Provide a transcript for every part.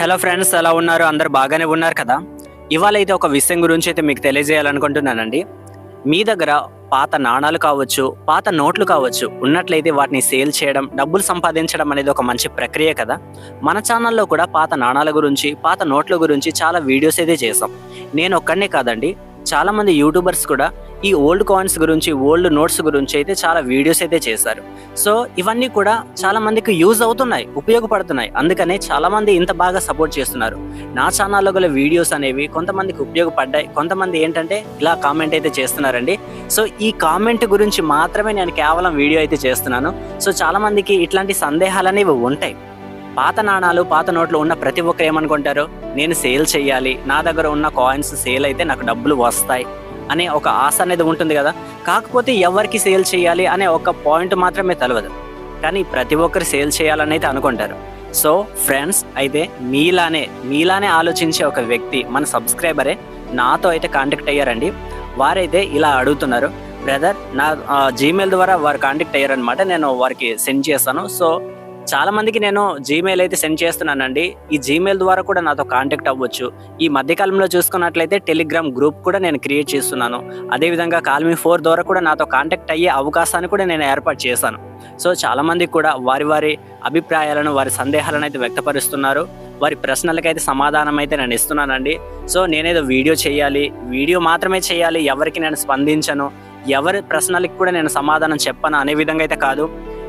Hello friends ఎలా ఉన్నారు? అందరు బాగానే ఉన్నారు కదా? ఇవాళ అయితే ఒక విషయం గురించి అయితే మీకు తెలియజేయాలనుకుంటున్నానండి. మీ దగ్గర పాత నాణాలు కావచ్చు పాత నోట్లు కావచ్చు ఉన్నట్లయితే వాటిని సేల్ చేయడం డబ్బులు సంపాదించడం అనేది ఒక మంచి ప్రక్రియ కదా? మన ఛానల్లో కూడా పాత నాణాల గురించి పాత నోట్ల గురించి చాలా వీడియోస్ అయితే చేసాం నేను ఒక్కడనే కాదండి చాలా మంది యూట్యూబర్స్ కూడా ఈ ఓల్డ్ కాయిన్స్ గురించి ఓల్డ్ నోట్స్ గురించి అయితే చాలా వీడియోస్ అయితే చేశారు. సో ఇవన్నీ కూడా చాలా మందికి యూజ్ అవుతున్నాయి ఉపయోగపడుతున్నాయి. అందుకనే చాలా మంది ఇంత బాగా సపోర్ట్ చేస్తున్నారు. నా ఛానల్లో గల వీడియోస్ అనేవి కొంతమందికి ఉపయోగపడ్డాయి. కొంతమంది ఏంటంటే ఇలా కామెంట్ అయితే చేస్తున్నారండి. సో ఈ కామెంట్ గురించి మాత్రమే నేను కేవలం వీడియో అయితే చేస్తున్నాను. సో చాలా మందికి ఇట్లాంటి సందేహాలు అనేవి ఉంటాయి. పాత నాణాలు పాత నోట్లు ఉన్న ప్రతి ఒక్కరు ఏమనుకుంటారు? నేను సేల్ చేయాలి. నా దగ్గర ఉన్న కాయిన్స్ సేల్ అయితే నాకు డబ్బులు వస్తాయి అనే ఒక ఆశ అనేది ఉంటుంది కదా. కాకపోతే ఎవరికి సేల్ చేయాలి అనే ఒక పాయింట్ మాత్రమే తెలియదు కానీ ప్రతి ఒక్కరు సేల్ చేయాలని అయితే అనుకుంటారు. సో ఫ్రెండ్స్ అయితే మీలానే మీలానే ఆలోచించే ఒక వ్యక్తి మన సబ్స్క్రైబరే నాతో అయితే కాంటాక్ట్ అయ్యారండి. వారైతే ఇలా అడుగుతున్నారు. బ్రదర్ నా జీమెయిల్ ద్వారా వారు కాంటాక్ట్ అయ్యారనమాట నేను వారికి సెండ్ చేస్తాను. సో చాలా మందికి నేను జీమెయిల్ అయితే సెండ్ చేస్తున్నానండి. ఈ జీమెయిల్ ద్వారా కూడా నాతో కాంటాక్ట్ అవ్వచ్చు. ఈ మధ్యకాలంలో చూసుకున్నట్లయితే టెలిగ్రామ్ గ్రూప్ కూడా నేను క్రియేట్ చేస్తున్నాను. అదేవిధంగా కాల్మీ ఫోర్ ద్వారా కూడా నాతో కాంటాక్ట్ అయ్యే అవకాశాన్ని కూడా నేను ఏర్పాటు చేశాను. సో చాలామందికి కూడా వారి వారి అభిప్రాయాలను వారి సందేహాలను అయితే వ్యక్తపరుస్తున్నారు. వారి ప్రశ్నలకైతే అయితే సమాధానం అయితే నేను ఇస్తున్నానండి. సో నేనేదో వీడియో చేయాలి వీడియో మాత్రమే చేయాలి ఎవరికి నేను స్పందించను ఎవరి ప్రశ్నలకి కూడా నేను సమాధానం చెప్పను అనే విధంగా అయితే కాదు.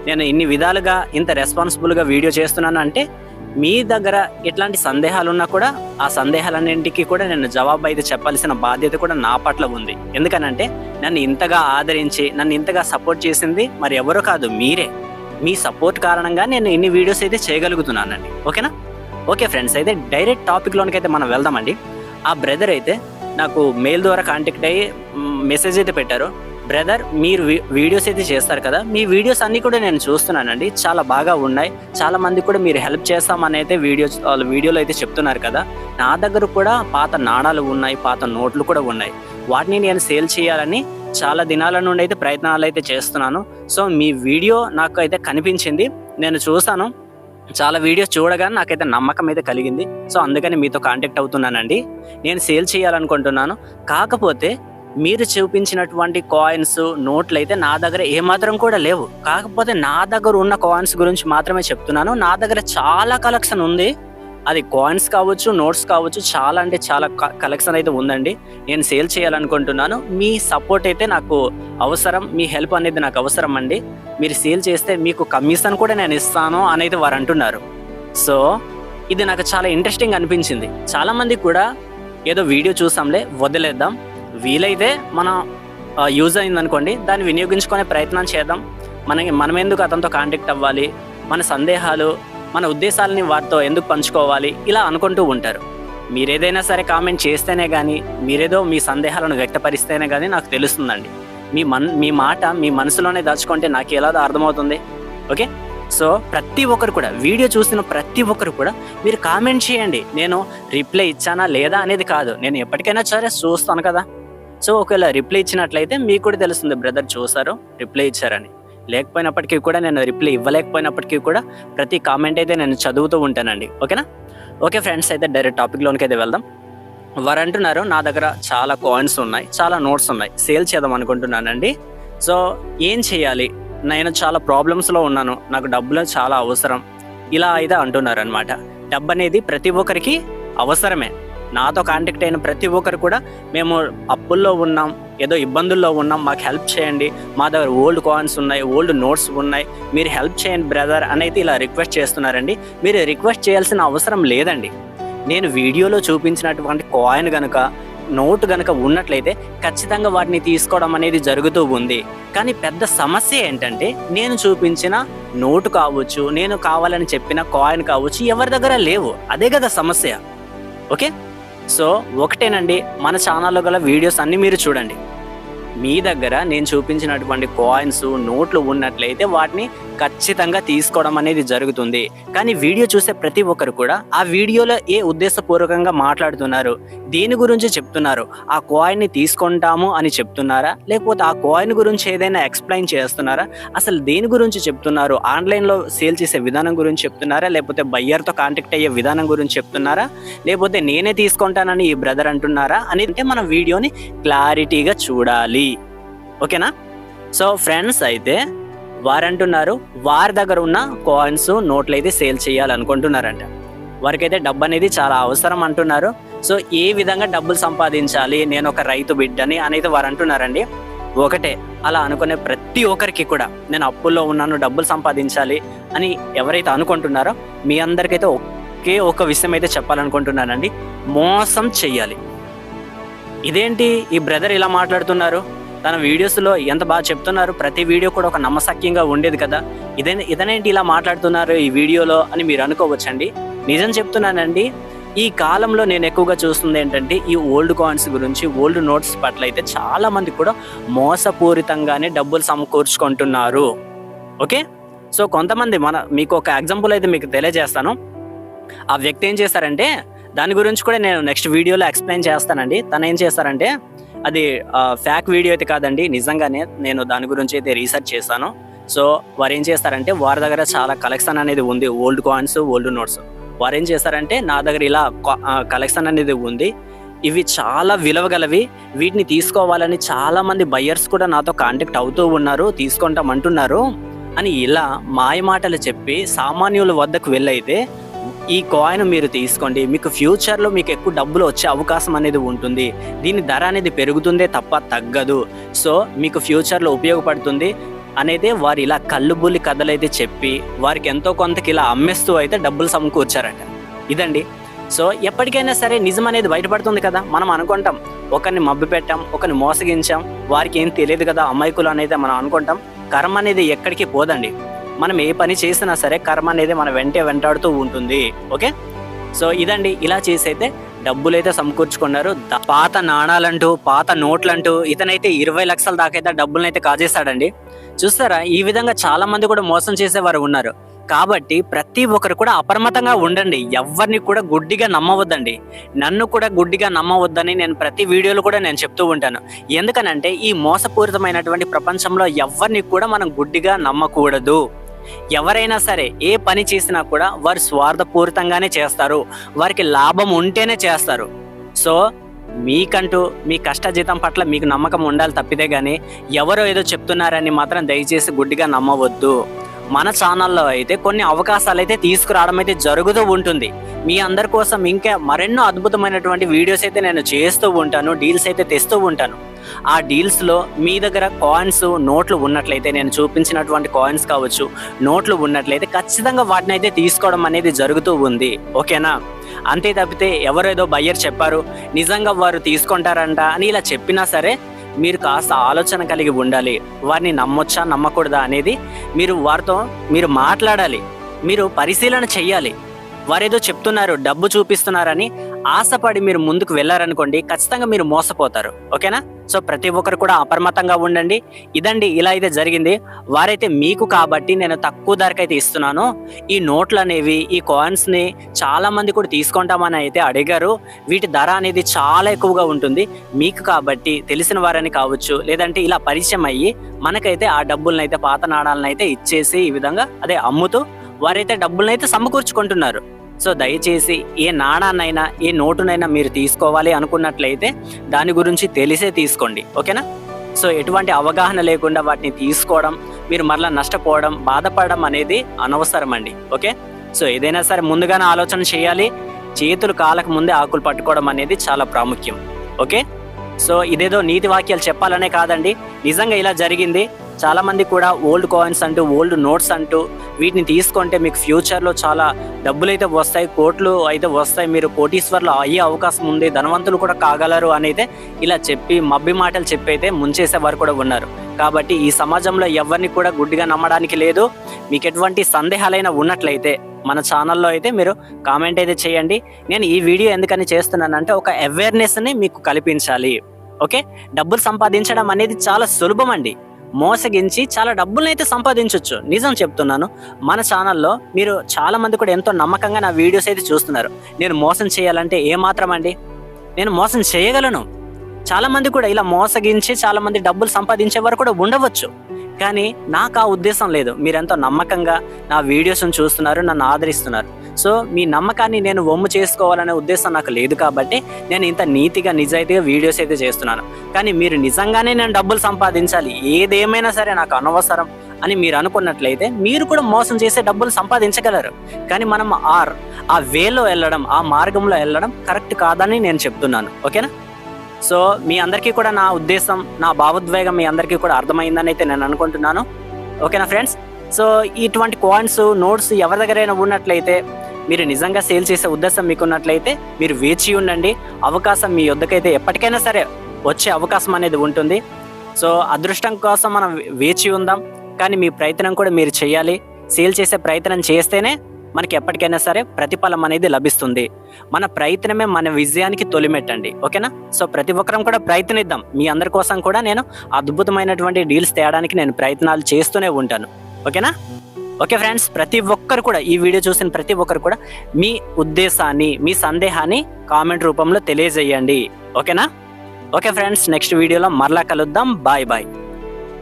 నేను ఇన్ని విధాలుగా ఇంత రెస్పాన్సిబుల్గా వీడియో చేస్తున్నాను అంటే మీ దగ్గర ఎట్లాంటి సందేహాలు ఉన్నా కూడా ఆ సందేహాలన్నింటికి కూడా నేను జవాబు అయితే చెప్పాల్సిన బాధ్యత కూడా నా పట్ల ఉంది. ఎందుకనంటే నన్ను ఇంతగా ఆదరించి నన్ను ఇంతగా సపోర్ట్ చేసింది మరి ఎవరో కాదు మీరే. మీ సపోర్ట్ కారణంగా నేను ఇన్ని వీడియోస్ అయితే చేయగలుగుతున్నానండి. ఓకేనా? ఓకే ఫ్రెండ్స్ అయితే డైరెక్ట్ టాపిక్లోనికి అయితే మనం వెళ్దామండి. ఆ బ్రదర్ అయితే నాకు మెయిల్ ద్వారా కాంటాక్ట్ అయ్యి మెసేజ్ అయితే పెట్టారు. బ్రదర్ మీరు వీ- వీడియోస్ అయితే చేస్తారు కదా? మీ వీడియోస్ అన్ని కూడా నేను చూస్తున్నానండి. చాలా బాగా ఉన్నాయి. చాలా మంది కూడా మీరు హెల్ప్ చేస్తామని అయితే వీడియో వాళ్ళ వీడియోలో అయితే చెప్తున్నారు కదా? నా దగ్గర కూడా పాత నాణాలు ఉన్నాయి పాత నోట్లు కూడా ఉన్నాయి. వాటిని నేను సేల్ చేయాలని చాలా దినాల నుండి అయితే ప్రయత్నాలు అయితే చేస్తున్నాను. సో మీ వీడియో నాకు అయితే కనిపించింది. నేను చూసాను చాలా వీడియోస్ చూడగానే నాకైతే నమ్మకం అయితే కలిగింది. సో అందుకని మీతో కాంటాక్ట్ అవుతున్నానండి. నేను సేల్ చేయాలనుకుంటున్నాను. కాకపోతే మీరు చూపించినటువంటి కాయిన్స్ నోట్లు అయితే నా దగ్గర ఏమాత్రం కూడా లేవు. కాకపోతే నా దగ్గర ఉన్న కాయిన్స్ గురించి మాత్రమే చెప్తున్నాను. నా దగ్గర చాలా కలెక్షన్ ఉంది. అది కాయిన్స్ కావచ్చు నోట్స్ కావచ్చు చాలా అంటే చాలా కలెక్షన్ అయితే ఉందండి. నేను సేల్ చేయాలనుకుంటున్నాను. మీ సపోర్ట్ అయితే నాకు అవసరం. మీ హెల్ప్ అనేది నాకు అవసరం అండి. మీరు సేల్ చేస్తే మీకు కమిషన్ కూడా నేను ఇస్తాను అనేది వారు అంటున్నారు. సో ఇది నాకు చాలా ఇంట్రెస్టింగ్ అనిపించింది. చాలామంది కూడా ఏదో వీడియో చూసాంలే వదిలేద్దాం. వీలైతే మన యూజ్ అయింది అనుకోండి దాన్ని వినియోగించుకునే ప్రయత్నం చేద్దాం. మనకి మనం ఎందుకు అతనితో కాంటాక్ట్ అవ్వాలి? మన సందేహాలు మన ఉద్దేశాలని వారితో ఎందుకు పంచుకోవాలి? ఇలా అనుకుంటూ ఉంటారు. మీరేదైనా సరే కామెంట్ చేస్తేనే కానీ మీరేదో మీ సందేహాలను వ్యక్తపరిస్తేనే కానీ నాకు తెలుస్తుందండి. మీ మన్ మీ మాట మీ మనసులోనే దాచుకుంటే నాకు ఎలా అర్థమవుతుంది? ఓకే? సో ప్రతి ఒక్కరు కూడా వీడియో చూసిన ప్రతి ఒక్కరు కూడా మీరు కామెంట్ చేయండి. నేను రిప్లై ఇచ్చానా లేదా అనేది కాదు. నేను ఎప్పటికైనా సరే చూస్తాను కదా. సో ఒకవేళ రిప్లై ఇచ్చినట్లయితే మీకు కూడా తెలుస్తుంది బ్రదర్ చూసారు రిప్లై ఇచ్చారని. లేకపోయినప్పటికీ కూడా నేను రిప్లై ఇవ్వలేకపోయినప్పటికీ కూడా ప్రతి కామెంట్ అయితే నేను చదువుతూ ఉంటానండి. ఓకేనా? ఓకే ఫ్రెండ్స్ అయితే డైరెక్ట్ టాపిక్లోనికి అయితే వెళ్దాం. వారు అంటున్నారు నా దగ్గర చాలా కాయిన్స్ ఉన్నాయి చాలా నోట్స్ ఉన్నాయి సేల్ చేద్దాం అనుకుంటున్నానండి. సో ఏం చేయాలి? నేను చాలా ప్రాబ్లమ్స్లో ఉన్నాను నాకు డబ్బులు చాలా అవసరం. ఇలా అయితే అంటున్నారు అనమాట డబ్బు అనేది ప్రతి ఒక్కరికి అవసరమే. నాతో కాంటాక్ట్ అయిన ప్రతి ఒక్కరు కూడా మేము అప్పుల్లో ఉన్నాం ఏదో ఇబ్బందుల్లో ఉన్నాం మాకు హెల్ప్ చేయండి. మా దగ్గర ఓల్డ్ కాయిన్స్ ఉన్నాయి ఓల్డ్ నోట్స్ ఉన్నాయి. మీరు హెల్ప్ చేయండి బ్రదర్ అనేది ఇలా రిక్వెస్ట్ చేస్తున్నారండి. మీరు రిక్వెస్ట్ చేయాల్సిన అవసరం లేదండి. నేను వీడియోలో చూపించినటువంటి కాయిన్ కనుక నోట్ కనుక ఉన్నట్లయితే ఖచ్చితంగా వాటిని తీసుకోవడం అనేది జరుగుతూ ఉంది. కానీ పెద్ద సమస్య ఏంటంటే నేను చూపించిన నోటు కావచ్చు నేను కావాలని చెప్పిన కాయిన్ కావచ్చు ఎవరి దగ్గర లేవు. అదే కదా సమస్య. ఓకే? సో ఒకటేనండి మన ఛానల్లో గల వీడియోస్ అన్నీ మీరు చూడండి. మీ దగ్గర నేను చూపించినటువంటి కాయిన్స్ నోట్లు ఉన్నట్లయితే వాటిని ఖచ్చితంగా తీసుకోవడం అనేది జరుగుతుంది. కానీ వీడియో చూసే ప్రతి ఒక్కరు కూడా ఆ వీడియోలో ఏ ఉద్దేశపూర్వకంగా మాట్లాడుతున్నారు దేని గురించి చెప్తున్నారు ఆ కాయిన్ని తీసుకుంటాము అని చెప్తున్నారా? లేకపోతే ఆ కాయిన్ గురించి ఏదైనా ఎక్స్ప్లెయిన్ చేస్తున్నారా? అసలు దేని గురించి చెప్తున్నారు? ఆన్లైన్లో సేల్ చేసే విధానం గురించి చెప్తున్నారా? లేకపోతే బయ్యర్తో కాంటాక్ట్ అయ్యే విధానం గురించి చెప్తున్నారా? లేకపోతే నేనే తీసుకుంటానని ఈ బ్రదర్ అంటున్నారా? అని అంటే మనం వీడియోని క్లారిటీగా చూడాలి. ఓకేనా? సో ఫ్రెండ్స్ అయితే వారంటున్నారు వారి దగ్గర ఉన్న కాయిన్స్ నోట్లు అయితే సేల్ చేయాలనుకుంటున్నారంట. వారికైతే డబ్బు అనేది చాలా అవసరం అంటున్నారు. సో ఏ విధంగా డబ్బులు సంపాదించాలి? నేను ఒక రైతు బిడ్డని అనేది వారు అంటున్నారండి ఒకటే అలా అనుకునే ప్రతి ఒక్కరికి కూడా నేను అప్పుల్లో ఉన్నాను డబ్బులు సంపాదించాలి అని ఎవరైతే అనుకుంటున్నారో మీ అందరికైతే ఒకే ఒక విషయం అయితే చెప్పాలనుకుంటున్నానండి. మోసం చెయ్యాలి. ఇదేంటి? ఈ బ్రదర్ ఇలా మాట్లాడుతున్నారు? తన వీడియోస్లో ఎంత బాగా చెప్తున్నారు ప్రతి వీడియో కూడా ఒక నమ్మసక్యంగా ఉండేది కదా. ఇదే ఇదనేంటి ఇలా మాట్లాడుతున్నారు ఈ వీడియోలో అని మీరు అనుకోవచ్చండి. నిజం చెప్తున్నానండి ఈ కాలంలో నేను ఎక్కువగా చూస్తుంది ఏంటంటే ఈ ఓల్డ్ కాయిన్స్ గురించి ఓల్డ్ నోట్స్ పట్ల అయితే చాలా మంది కూడా మోసపూరితంగానే డబ్బులు సమకూర్చుకుంటున్నారు. ఓకే? సో కొంతమంది మన మీకు ఒక ఎగ్జాంపుల్ అయితే మీకు తెలియజేస్తాను. ఆ వ్యక్తి ఏం చేశారంటే దాని గురించి కూడా నేను నెక్స్ట్ వీడియోలో ఎక్స్ప్లెయిన్ చేస్తానండి. తను ఏం చేస్తారంటే అది ఫ్యాక్ వీడియో అయితే కాదండి నిజంగానే నేను దాని గురించి అయితే రీసెర్చ్ చేశాను. సో వారు ఏం చేస్తారంటే వారి దగ్గర చాలా కలెక్షన్ అనేది ఉంది ఓల్డ్ కాయిన్స్ ఓల్డ్ నోట్స్ వారు ఏం చేస్తారంటే నా దగ్గర ఇలా కలెక్షన్ అనేది ఉంది. ఇవి చాలా విలువగలవి వీటిని తీసుకోవాలని చాలా మంది బయ్యర్స్ కూడా నాతో కాంటాక్ట్ అవుతూ ఉన్నారు తీసుకుంటామంటున్నారు అని ఇలా మాయమాటలు చెప్పి సామాన్యుల వద్దకు వెళ్ళైతే ఈ కాయిన్ మీరు తీసుకోండి. మీకు ఫ్యూచర్లో మీకు ఎక్కువ డబ్బులు వచ్చే అవకాశం అనేది ఉంటుంది. దీని ధర అనేది పెరుగుతుందే తప్ప తగ్గదు. సో మీకు ఫ్యూచర్లో ఉపయోగపడుతుంది అనేది వారు ఇలా కళ్ళుబుల్లి కథలైతే చెప్పి వారికి ఎంతో కొంతకి ఇలా అమ్మేస్తూ అయితే డబ్బులు సమకూర్చారట. ఇదండి. సో ఎప్పటికైనా సరే నిజం అనేది బయటపడుతుంది కదా? మనం అనుకుంటాం. ఒకరిని మబ్బి పెట్టాం ఒకరిని మోసగించాం వారికి ఏం తెలియదు కదా? అమాయకులు అనేది మనం అనుకుంటాం. కర్మ అనేది ఎక్కడికి పోదండి. మనం ఏ పని చేసినా సరే కర్మ అనేది మన వెంటే వెంటాడుతూ ఉంటుంది ఓకే? సో ఇదండి ఇలా చేసైతే డబ్బులైతే సమకూర్చుకున్నారు. పాత నాణాలంటూ పాత నోట్లంటూ ఇతనైతే ఇరవై లక్షల దాకైతే డబ్బులనైతే కాజేశాడండి. చూస్తారా ఈ విధంగా చాలా మంది కూడా మోసం చేసేవారు ఉన్నారు. కాబట్టి ప్రతి ఒక్కరు కూడా అప్రమత్తంగా ఉండండి. ఎవరిని కూడా గుడ్డిగా నమ్మవద్దండి. నన్ను కూడా గుడ్డిగా నమ్మవద్దని నేను ప్రతి వీడియోలో కూడా నేను చెప్తూ ఉంటాను. ఎందుకనంటే ఈ మోసపూరితమైనటువంటి ప్రపంచంలో ఎవరిని కూడా మనం గుడ్డిగా నమ్మకూడదు. ఎవరైనా సరే ఏ పని చేసినా కూడా వారు స్వార్థపూరితంగానే చేస్తారు. వారికి లాభం ఉంటేనే చేస్తారు. సో మీకంటూ మీ కష్టజీతం పట్ల మీకు నమ్మకం ఉండాలి తప్పితే కానీ ఎవరో ఏదో చెప్తున్నారని మాత్రం దయచేసి గుడ్డిగా నమ్మవద్దు. మన ఛానల్లో అయితే కొన్ని అవకాశాలు అయితే తీసుకురావడం అయితే జరుగుతూ ఉంటుంది. మీ అందరి కోసం ఇంకా మరెన్నో అద్భుతమైనటువంటి వీడియోస్ అయితే నేను చేస్తూ ఉంటాను డీల్స్ అయితే తెస్తూ ఉంటాను. ఆ డీల్స్లో మీ దగ్గర కాయిన్స్ నోట్లు ఉన్నట్లయితే నేను చూపించినటువంటి కాయిన్స్ కావచ్చు నోట్లు ఉన్నట్లయితే ఖచ్చితంగా వాటిని అయితే తీసుకోవడం అనేది జరుగుతూ ఉంది. ఓకేనా? అంతే తప్పితే ఎవరేదో బయ్యర్ చెప్పారు నిజంగా వారు తీసుకుంటారంట అని ఇలా చెప్పినా సరే మీరు కాస్త ఆలోచన కలిగి ఉండాలి. వారిని నమ్మొచ్చా నమ్మకూడదా అనేది మీరు వారితో మీరు మాట్లాడాలి. మీరు పరిశీలన చెయ్యాలి వారేదో చెప్తున్నారు డబ్బు చూపిస్తున్నారని ఆశపడి మీరు ముందుకు వెళ్ళారనుకోండి ఖచ్చితంగా మీరు మోసపోతారు. ఓకేనా? సో ప్రతి ఒక్కరు కూడా అప్రమత్తంగా ఉండండి. ఇదండి ఇలా అయితే జరిగింది. వారైతే మీకు కాబట్టి నేను తక్కువ ధరకైతే ఇస్తున్నాను. ఈ నోట్లు అనేవి ఈ కాయిన్స్ని చాలా మంది కూడా తీసుకుంటామని అయితే అడిగారు. వీటి ధర అనేది చాలా ఎక్కువగా ఉంటుంది. మీకు కాబట్టి తెలిసిన వారని కావచ్చు లేదంటే ఇలా పరిచయం అయ్యి మనకైతే ఆ డబ్బులను అయితే పాత నాణాలను అయితే ఇచ్చేసి ఈ విధంగా అదే అమ్ముతూ వారైతే డబ్బులను అయితే సమకూర్చుకుంటున్నారు. సో దయచేసి ఏ నాణాన్నైనా ఏ నోటునైనా మీరు తీసుకోవాలి అనుకున్నట్లయితే దాని గురించి తెలిసే తీసుకోండి. ఓకేనా? సో ఎటువంటి అవగాహన లేకుండా వాటిని తీసుకోవడం మీరు మరలా నష్టపోవడం బాధపడడం అనేది అనవసరం అండి ఓకే? సో ఏదైనా సరే ముందుగానే ఆలోచన చేయాలి. చేతులు కాలకు ముందే ఆకులు పట్టుకోవడం అనేది చాలా ప్రాముఖ్యం. ఓకే? సో ఇదేదో నీతి వాక్యాలు చెప్పాలనే కాదండి. నిజంగా ఇలా జరిగింది. చాలా మంది కూడా ఓల్డ్ కాయిన్స్ అంటూ ఓల్డ్ నోట్స్ అంటూ వీటిని తీసుకుంటే మీకు ఫ్యూచర్లో చాలా డబ్బులు అయితే వస్తాయి కోట్లు అయితే వస్తాయి మీరు కోటీశ్వర్లు అయ్యే అవకాశం ఉంది ధనవంతులు కూడా కాగలరు అని అయితే ఇలా చెప్పి మబ్బి మాటలు చెప్పి అయితే ముంచేసే వారు కూడా ఉన్నారు. కాబట్టి ఈ సమాజంలో ఎవరిని కూడా గుడ్డిగా నమ్మడానికి లేదు. మీకు ఎటువంటి సందేహాలైనా ఉన్నట్లయితే మన ఛానల్లో అయితే మీరు కామెంట్ అయితే చేయండి. నేను ఈ వీడియో ఎందుకని చేస్తున్నానంటే ఒక అవేర్నెస్ని మీకు కల్పించాలి. ఓకే? డబ్బులు సంపాదించడం అనేది చాలా సులభం అండి. మోసగించి చాలా డబ్బులను అయితే సంపాదించవచ్చు నిజం చెప్తున్నాను. మన ఛానల్లో మీరు చాలా మంది కూడా ఎంతో నమ్మకంగా నా వీడియోస్ అయితే చూస్తున్నారు. నేను మోసం చేయాలంటే ఏమాత్రం అండి? నేను మోసం చేయగలను. చాలా మంది కూడా ఇలా మోసగించి చాలా మంది డబ్బులు సంపాదించే వారు కూడా ఉండవచ్చు. కానీ నాకు ఆ ఉద్దేశం లేదు. మీరెంతో నమ్మకంగా నా వీడియోస్ని చూస్తున్నారు నన్ను ఆదరిస్తున్నారు. సో మీ నమ్మకాన్ని నేను వమ్ము చేసుకోవాలనే ఉద్దేశం నాకు లేదు కాబట్టి నేను ఇంత నీతిగా నిజాయితీగా వీడియోస్ అయితే చేస్తున్నాను. కానీ మీరు నిజంగానే నేను డబ్బులు సంపాదించాలి. ఏదేమైనా సరే నాకు అనవసరం అని మీరు అనుకున్నట్లయితే మీరు కూడా మోసం చేసే డబ్బులు సంపాదించగలరు. కానీ మనం ఆర్ ఆ వేలో వెళ్ళడం ఆ మార్గంలో వెళ్ళడం కరెక్ట్ కాదని నేను చెప్తున్నాను. ఓకేనా? సో మీ అందరికీ కూడా నా ఉద్దేశం నా భావోద్వేగం మీ అందరికీ కూడా అర్థమైందని అయితే నేను అనుకుంటున్నాను. ఓకేనా ఫ్రెండ్స్? సో ఇటువంటి కాయిన్స్ నోట్స్ ఎవరి దగ్గరైనా ఉన్నట్లయితే మీరు నిజంగా సేల్ చేసే ఉద్దేశం మీకున్నట్లయితే మీరు వేచి ఉండండి. అవకాశం మీ వద్దకైతే ఎప్పటికైనా సరే వచ్చే అవకాశం అనేది ఉంటుంది. సో అదృష్టం కోసం మనం వేచి ఉందాం. కానీ మీ ప్రయత్నం కూడా మీరు చేయాలి. సేల్ చేసే ప్రయత్నం చేస్తేనే మనకి ఎప్పటికైనా సరే ప్రతిఫలం అనేది లభిస్తుంది. మన ప్రయత్నమే మన విజయానికి తొలిమెట్టండి. ఓకేనా? సో ప్రతి ఒక్కరం కూడా ప్రయత్నిద్దాం. మీ అందరి కోసం కూడా నేను అద్భుతమైనటువంటి డీల్స్ తేయడానికి నేను ప్రయత్నాలు చేస్తూనే ఉంటాను. ఓకేనా? ఓకే ఫ్రెండ్స్ ప్రతి ఒక్కరు కూడా ఈ వీడియో చూసిన ప్రతి ఒక్కరు కూడా మీ ఉద్దేశాన్ని మీ సందేహాన్ని కామెంట్ రూపంలో తెలియజేయండి. ఓకేనా? ఓకే ఫ్రెండ్స్ నెక్స్ట్ వీడియోలో మరలా కలుద్దాం. Bye bye.